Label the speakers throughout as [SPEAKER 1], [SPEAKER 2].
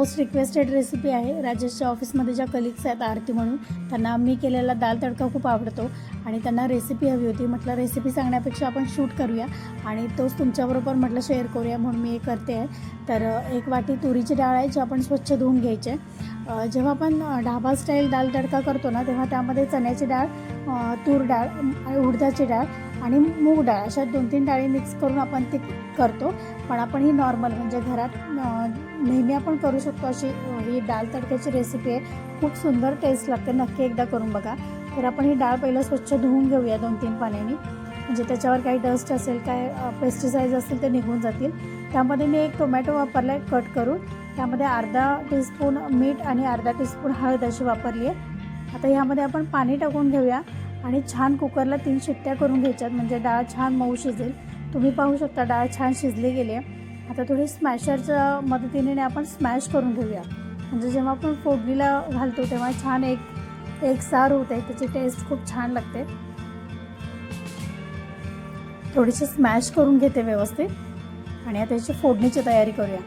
[SPEAKER 1] Most requested recipe आहे. राजेशच्या ऑफिसमध्ये ज्या कलिग्स आहेत आरती म्हणून त्यांना मी केलेला दाल तडका खूप आवडतो आणि त्यांना रेसिपी हवी होती. म्हटलं रेसिपी सांगण्यापेक्षा आपण शूट करूया आणि तोच तुमच्याबरोबर म्हटलं शेअर करूया म्हणून मी हे करते आहे. तर एक वाटी तुरीची डाळ आहे जी आपण स्वच्छ धुवून घ्यायची आहे. जेव्हा आपण ढाबा स्टाईल दाल तडका करतो ना तेव्हा त्यामध्ये चण्याची डाळ तूर डाळ आणि उडदाची डाळ आणि मूग डाळ अशा दोन तीन डाळी मिक्स करून आपण ती करतो. पण आपण ही नॉर्मल म्हणजे घरात नेहमी आपण करू शकतो अशी ही डाळ तडक्याची रेसिपी आहे. खूप सुंदर टेस्ट लागते. नक्की एकदा करून बघा. तर आपण ही डाळ पहिलं स्वच्छ धुवून घेऊया दोन तीन पाण्याने. म्हणजे त्याच्यावर काही डस्ट असेल काय पेस्टिसाइड्स असतील ते निघून जातील. त्यामध्ये मी एक टोमॅटो वापरला आहे कट करून. त्यामध्ये अर्धा टीस्पून मीठ आणि अर्धा टीस्पून हळद अशी वापरली आहे. आता ह्यामध्ये आपण पाणी टाकून घेऊया. आणि छान कुकरला तीन शिट्ट्या करून घ्यायच्यात म्हणजे डाळ छान मऊ शिजेल. तुम्ही पाहू शकता डाळ छान शिजली गेली आहे. आता थोडी स्मॅशरच्या मदतीने आपण स्मॅश करून घेऊया. म्हणजे जेव्हा आपण फोडणीला घालतो तेव्हा छान एक एक सार होते त्याची टेस्ट खूप छान लागते. थोडीशी स्मॅश करून घेते व्यवस्थित. आणि आता याची फोडणीची तयारी करूया.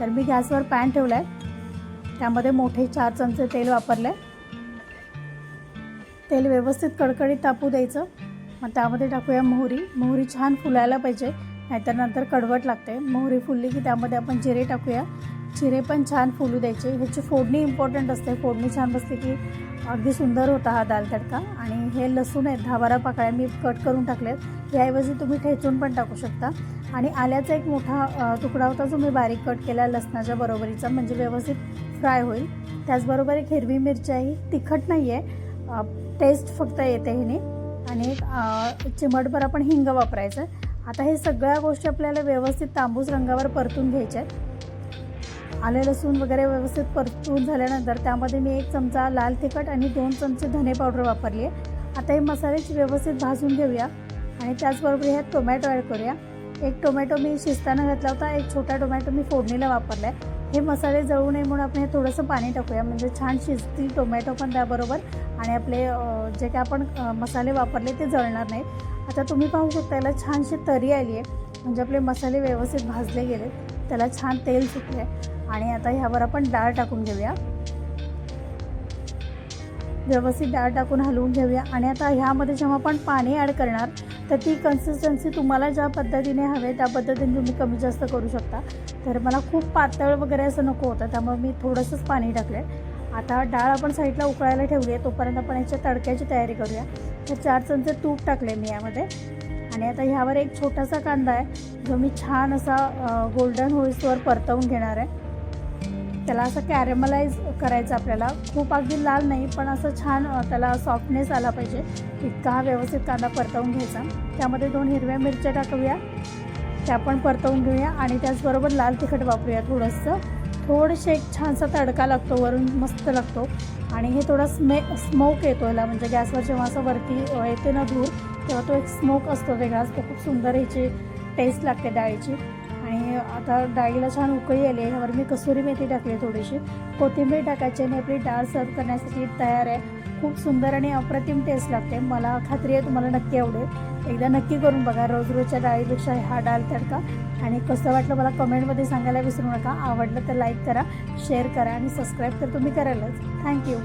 [SPEAKER 1] तर मी गॅसवर पॅन ठेवला आहे त्यामध्ये मोठे चार चमचे तेल वापरलं आहे तेल व्यवस्थित कडकडीत तापू द्यायचं. मग त्यामध्ये टाकूया मोहरी. मोहरी छान फुलायला पाहिजे नाहीतर नंतर कडवट लागते. मोहरी फुलली की त्यामध्ये आपण जिरे टाकूया. जिरे पण छान फुलू द्यायचे. ह्याची फोडणी इम्पॉर्टंट असते. फोडणी छान बसते की अगदी सुंदर होता हा दाल तडका. आणि हे लसूण आहेत दहा बारा पाकळ्या मी कट करून टाकलेत. याऐवजी तुम्ही ठेचून पण टाकू शकता. आणि आल्याचा एक मोठा तुकडा होता जो मी बारीक कट केला लसणाच्या बरोबरीचा म्हणजे व्यवस्थित फ्राय होईल. त्याचबरोबर एक हिरवी मिरची आहे. ही तिखट नाही आहे टेस्ट फक्त येते ह्याने. आणि एक चिमटभर आपण हिंग वापरायचं. आहे आता हे सगळ्या गोष्टी आपल्याला व्यवस्थित तांबूस रंगावर परतून घ्यायच्या आहेत. आले लसूण वगैरे व्यवस्थित परतून झाल्यानंतर त्यामध्ये मी एक चमचा लाल तिखट आणि दोन चमचे धने पावडर वापरली आहे. आता हे मसालेच व्यवस्थित भाजून घेऊया. आणि त्याचबरोबर ह्यात टोमॅटो ॲड करूया. एक टोमॅटो मी शिजताना घातला होता. एक छोटा टोमॅटो मी फोडणीला वापरला आहे हे मसाले जळू नये म्हणून आपण हे थोडंसं पाणी टाकूया. म्हणजे छान शिजतील टोमॅटो पण त्याबरोबर. आणि आपले जे काय आपण मसाले वापरले ते जळणार नाहीत. आता तुम्ही पाहू शकता याला छानशी तरी आली आहे. म्हणजे आपले मसाले व्यवस्थित भाजले गेले त्याला छान तेल सुटले आणि आता ह्यावर आपण डाळ टाकून घेऊया. व्यवस्थित डाळ टाकून हलवून घेऊया. आणि आता ह्यामध्ये जेव्हा आपण पाणी ॲड करणार तर ती कन्सिस्टन्सी तुम्हाला ज्या पद्धतीने हवे त्या पद्धतीने तुम्ही कमी जास्त करू शकता. तर मला खूप पातळ वगैरे असं नको होतं त्यामुळे मी थोडंसंच पाणी टाकलं आता डाळ आपण साईडला उकळायला ठेवली आहे तोपर्यंत आपण याच्या तडक्याची तयारी करूया. तर चार चमचे तूप टाकले मी यामध्ये. आणि आता ह्यावर एक छोटासा कांदा आहे जो मी छान असा गोल्डन होईसवर परतवून घेणार आहे. त्याला असं कॅरेमलाइज करायचं आपल्याला. खूप अगदी लाल नाही पण असं छान त्याला सॉफ्टनेस आला पाहिजे. इतका हा व्यवस्थित कांदा परतवून घ्यायचा. त्यामध्ये दोन हिरव्या मिरच्या टाकूया. त्या पण परतवून घेऊया आणि त्याचबरोबर लाल तिखट वापरूया थोडंसं. थोडंसे एक छानसा तडका लागतो वरून मस्त लागतो. आणि हे थोडा स्मे स्मोक येतो ह्याला म्हणजे गॅसवर जेव्हा असं वरती येते ना धूर तेव्हा तो एक स्मोक असतो वेगळाच. तो खूप सुंदर ह्याची टेस्ट लागते डाळीची. आणि आता डाळीला छान उकळी आली आहे. ह्यावर मी कसुरी मेथी टाकली थोडीशी. कोथिंबीर टाकायची आणि आपली डाळ सर्व करण्यासाठी तयार आहे. खूप सुंदर आणि अप्रतिम टेस्ट लागते. मला खात्री आहे तुम्हाला नक्की आवडेल. एकदा नक्की करून बघा. रोज रोजच्या डाळीपेक्षा हा डाळ तडका. आणि कसं वाटलं मला कमेंटमध्ये सांगायला विसरू नका. आवडलं तर लाईक करा शेअर करा आणि सबस्क्राईब तर तुम्ही करालच थँक्यू